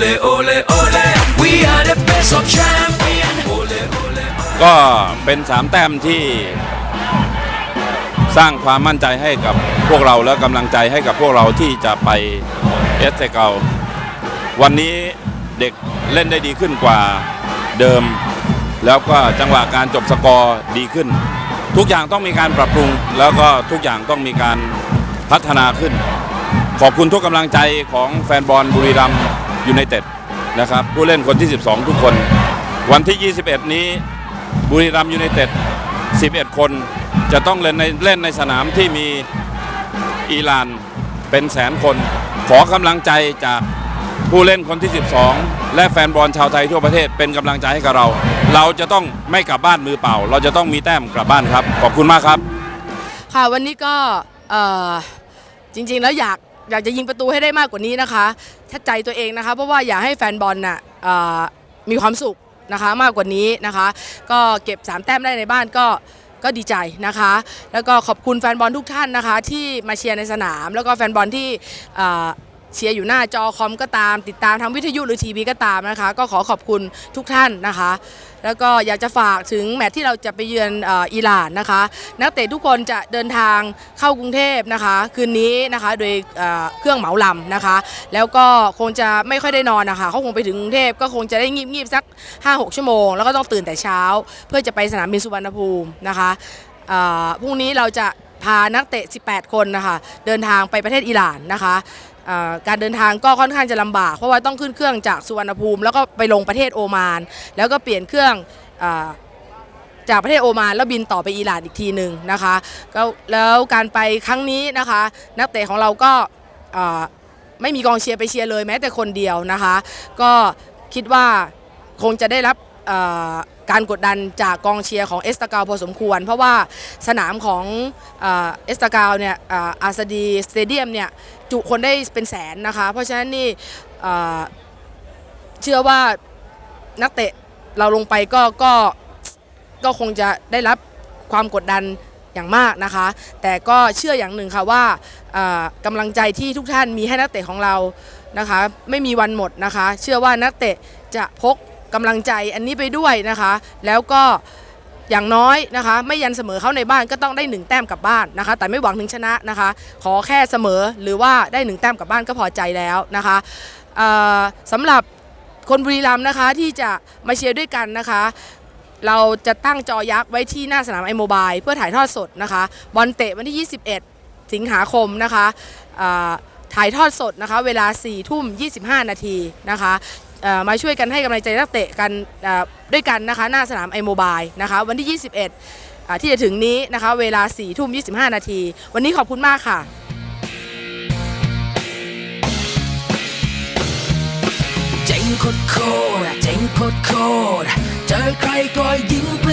Ole, ole, ole. We are the best of champion. Ole, ole, ก็เป็นสามแต้มที่สร้างความมั่นใจให้กับพวกเราและกำลังใจให้กับพวกเราที่จะไปเอสเซเกาวันนี้เด็กเล่นได้ดีขึ้นกว่าเดิม แล้วก็จังหวะการจบสกอร์ดีขึ้น ทุกอย่างต้องมีการปรับปรุง แล้วก็ทุกอย่างต้องมีการพัฒนาขึ้น ขอบคุณทุกกำลังใจของแฟนบอลบุรีรัมย์ ยูไนเต็ดนะครับผู้เล่นคนที่ 12 ทุกคน วันที่ 21 นี้บุรีรัมย์ยูไนเต็ด 11 คนจะต้องเล่นในเล่นในสนามที่มีอิหร่านเป็นแสนคน ขอกำลังใจจากผู้เล่นคนที่ 12 และแฟนบอลชาวไทยทั่วประเทศเป็นกำลังใจให้กับเรา เราจะต้องไม่กลับบ้านมือเปล่า เราจะต้องมีแต้มกลับบ้านครับ ขอบคุณมากครับ ค่ะวันนี้ก็เอ่อจริงๆแล้วอยาก อยากจะยิงประตูให้ได้มากกว่านี้นะคะชัดใจตัวเองนะคะ เพราะว่าอยากให้แฟนบอลน่ะมีความสุขนะคะมากกว่านี้นะคะ ก็เก็บ 3 แต้มได้ในบ้านก็ก็ดีใจนะคะ แล้วก็ขอบคุณแฟนบอลทุกท่านนะคะ ที่มาเชียร์ในสนาม แล้วก็แฟนบอลที่ เชียร์อยู่หน้าจอคอมก็ตาม ติดตามทางวิทยุหรือทีวีก็ตามนะคะ ก็ขอขอบคุณทุกท่านนะคะ แล้วก็อยากจะฝากถึงแมตช์ที่เราจะไปเยือนเอ่ออิหร่านนะคะ นักเตะทุกคนจะเดินทางเข้ากรุงเทพนะคะ คืนนี้นะคะโดยเอ่อเครื่องเหมาลำนะคะ แล้วก็คงจะไม่ค่อยได้นอนนะคะเขาคงไปถึงกรุงเทพก็คงจะได้งีบๆสัก 5-6 ชั่วโมง แล้วก็ต้องตื่นแต่เช้า เพื่อจะไปสนามบินสุวรรณภูมินะคะเอ่อพรุ่งนี้เราจะพานักเตะ 18 คนนะคะ เดินทางไปประเทศอิหร่านนะคะ การเดินทางก็ค่อนข้างจะลำบาก เพราะว่าต้องขึ้นเครื่องจากสุวรรณภูมิ แล้วก็ไปลงประเทศโอมาน แล้วก็เปลี่ยนเครื่องอ่อจากประเทศโอมานแล้วบินต่อไปอิหร่านอีกทีหนึ่งนะคะก็แล้วการไปครั้งนี้นะคะ นักเตะของเราก็ไม่มีกองเชียร์ไปเชียร์เลยแม้แต่คนเดียวนะคะ ก็คิดว่าคงจะได้รับ การกดดันจากกองเชียร์ของเอสตากาพอสมควร เพราะว่าสนามของเอสตากาเนี่ยอาซาดีสเตเดียมเนี่ยจุคนได้เป็นแสนนะคะ เพราะฉะนั้นนี่เชื่อว่านักเตะเราลงไปก็ก็ก็คงจะได้รับความกดดันอย่างมากนะคะ แต่ก็เชื่ออย่างหนึ่งค่ะว่ากำลังใจที่ทุกท่านมีให้นักเตะของเรานะคะ ไม่มีวันหมดนะคะ เชื่อว่านักเตะจะพก กำลังใจอันนี้ไปด้วยนะคะ แล้วก็อย่างน้อยนะคะ ไม่ยันเสมอเขาในบ้านก็ต้องได้หนึ่งแต้มกลับบ้านนะคะ แต่ไม่หวังถึงชนะนะคะ ขอแค่เสมอหรือว่าได้หนึ่งแต้มกลับบ้านก็พอใจแล้วนะคะสำหรับคนบุรีรัมย์นะคะที่จะมาเชียร์ด้วยกันนะคะ เราจะตั้งจอยักษ์ไว้ที่หน้าสนามไอโมบายเพื่อถ่ายทอดสดนะคะบอลเตะวันที่ 21 สิงหาคมนะคะ ถ่ายทอดสดนะคะ เวลา4ทุ่ม 25 นาทีนะคะมาช่วยกันให้กำลังใจนักเตะกันด้วยกันนะคะ หน้าสนามไอโมบายนะคะ วันที่ 21อ่าที่จะถึงนี้นะคะ เวลา4ทุ่ม 25 นาที วันนี้ขอบคุณมากค่ะเจ๋งโคตรโคตรเจ๋งโคตรโคตรเจอใครก็ยิงป